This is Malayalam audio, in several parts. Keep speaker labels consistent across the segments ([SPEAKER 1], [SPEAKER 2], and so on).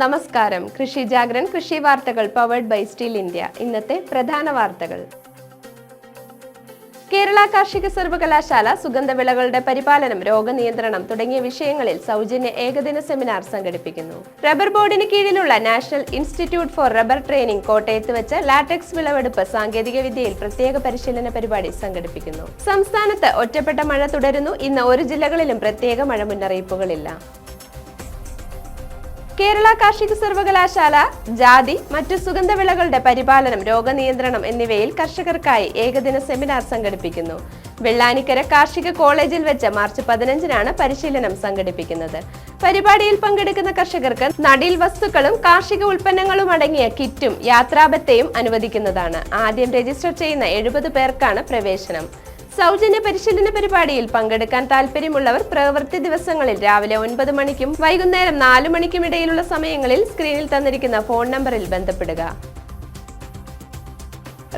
[SPEAKER 1] നമസ്കാരം കൃഷി ജാഗ്രൻ കൃഷി വാർത്തകൾ പവേഡ് ബൈ സ്റ്റീൽ ഇന്ത്യ ഇന്നത്തെ പ്രധാന വാർത്തകൾ കേരള കാർഷിക സർവകലാശാല സുഗന്ധവിളകളുടെ പരിപാലനം രോഗനിയന്ത്രണം തുടങ്ങിയ വിഷയങ്ങളിൽ സൗജന്യ ഏകദിന സെമിനാർ സംഘടിപ്പിക്കുന്നു റബ്ബർ ബോർഡിന് കീഴിലുള്ള national institute for rubber training കോട്ടയത്ത് വെച്ച് ലാറ്റക്സ് വിളവെടുപ്പ് സാങ്കേതിക വിദ്യയിൽ പ്രത്യേക പരിശീലന പരിപാടി സംഘടിപ്പിക്കുന്നു സംസ്ഥാനത്ത് ഒറ്റപ്പെട്ട മഴ തുടരുന്നു ഇന്ന് ഒരു ജില്ലകളിലും പ്രത്യേക മഴ മുന്നറിയിപ്പുകളില്ല കേരള കാർഷിക സർവകലാശാല ജാതി മറ്റു സുഗന്ധവിളകളുടെ പരിപാലനം രോഗനിയന്ത്രണം എന്നിവയിൽ കർഷകർക്കായി ഏകദിന സെമിനാർ സംഘടിപ്പിക്കുന്നു വെള്ളാനിക്കര കാർഷിക കോളേജിൽ വെച്ച് മാർച്ച് പതിനഞ്ചിനാണ് പരിശീലനം സംഘടിപ്പിക്കുന്നത് പരിപാടിയിൽ പങ്കെടുക്കുന്ന കർഷകർക്ക് നടീൽ വസ്തുക്കളും കാർഷിക ഉൽപ്പന്നങ്ങളും അടങ്ങിയ കിറ്റും യാത്രാബത്തയും അനുവദിക്കുന്നതാണ് ആദ്യം രജിസ്റ്റർ ചെയ്യുന്ന എഴുപത് പേർക്കാണ് പ്രവേശനം സൗജന്യ പരിശീലന പരിപാടിയിൽ പങ്കെടുക്കാൻ താൽപ്പര്യമുള്ളവർ പ്രവൃത്തി ദിവസങ്ങളിൽ രാവിലെ ഒൻപത് മണിക്കും വൈകുന്നേരം നാലു മണിക്കും ഇടയിലുള്ള സമയങ്ങളിൽ സ്ക്രീനിൽ തന്നിരിക്കുന്ന ഫോൺ നമ്പറിൽ ബന്ധപ്പെടുക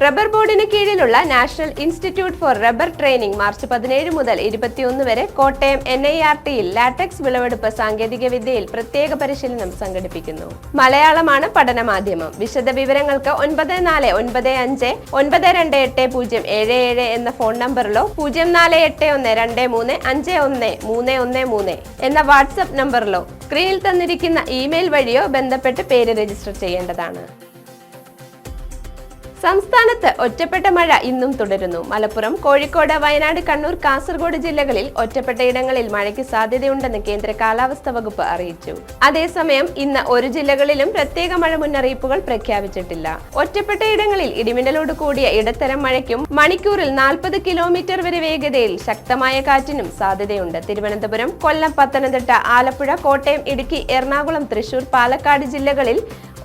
[SPEAKER 1] റബ്ബർ ബോർഡിന് കീഴിലുള്ള national institute for rubber training March പതിനേഴ് മുതൽ ഇരുപത്തിയൊന്ന് വരെ കോട്ടയം എൻ ഐ ആർ ടിയിൽ ലാറ്റക്സ് വിളവെടുപ്പ് സാങ്കേതിക വിദ്യയിൽ പ്രത്യേക പരിശീലനം സംഘടിപ്പിക്കുന്നു മലയാളമാണ് പഠനമാധ്യമം വിശദ വിവരങ്ങൾക്ക് ഒൻപത് നാല് ഒൻപത് അഞ്ച് ഒൻപത് രണ്ട് എട്ട് പൂജ്യം ഏഴ് ഏഴ് എന്ന ഫോൺ നമ്പറിലോ പൂജ്യം നാല് എട്ട് ഒന്ന് രണ്ട് മൂന്ന് അഞ്ച് ഒന്ന് മൂന്ന് ഒന്ന് മൂന്ന് എന്ന വാട്സപ്പ് നമ്പറിലോ സ്ക്രീനിൽ തന്നിരിക്കുന്ന ഇമെയിൽ വഴിയോ ബന്ധപ്പെട്ട് പേര് രജിസ്റ്റർ ചെയ്യേണ്ടതാണ് സംസ്ഥാനത്ത് ഒറ്റപ്പെട്ട മഴ ഇന്നും തുടരുന്നു മലപ്പുറം കോഴിക്കോട് വയനാട് കണ്ണൂർ കാസർഗോഡ് ജില്ലകളിൽ ഒറ്റപ്പെട്ടയിടങ്ങളിൽ മഴയ്ക്ക് സാധ്യതയുണ്ടെന്ന് കേന്ദ്ര കാലാവസ്ഥാ വകുപ്പ് അറിയിച്ചു അതേസമയം ഇന്ന് ഒരു ജില്ലകളിലും പ്രത്യേക മഴ മുന്നറിയിപ്പുകൾ പ്രഖ്യാപിച്ചിട്ടില്ല ഒറ്റപ്പെട്ടയിടങ്ങളിൽ ഇടിമിന്നലോട് കൂടിയ ഇടത്തരം മഴയ്ക്കും മണിക്കൂറിൽ നാൽപ്പത് കിലോമീറ്റർ വരെ വേഗതയിൽ ശക്തമായ കാറ്റിനും സാധ്യതയുണ്ട് തിരുവനന്തപുരം കൊല്ലം പത്തനംതിട്ട ആലപ്പുഴ കോട്ടയം ഇടുക്കി എറണാകുളം തൃശൂർ പാലക്കാട് ജില്ലകളിൽ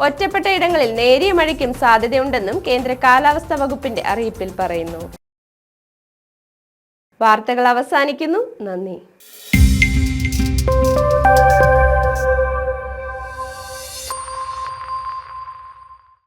[SPEAKER 1] ഒറ്റപ്പെട്ട ഇടങ്ങളിൽ നേരിയ മഴയ്ക്കും സാധ്യതയുണ്ടെന്നും കേന്ദ്ര കാലാവസ്ഥാ വകുപ്പിന്റെ അറിയിപ്പിൽ പറയുന്നു വാർത്തകൾ അവസാനിക്കുന്നു നന്ദി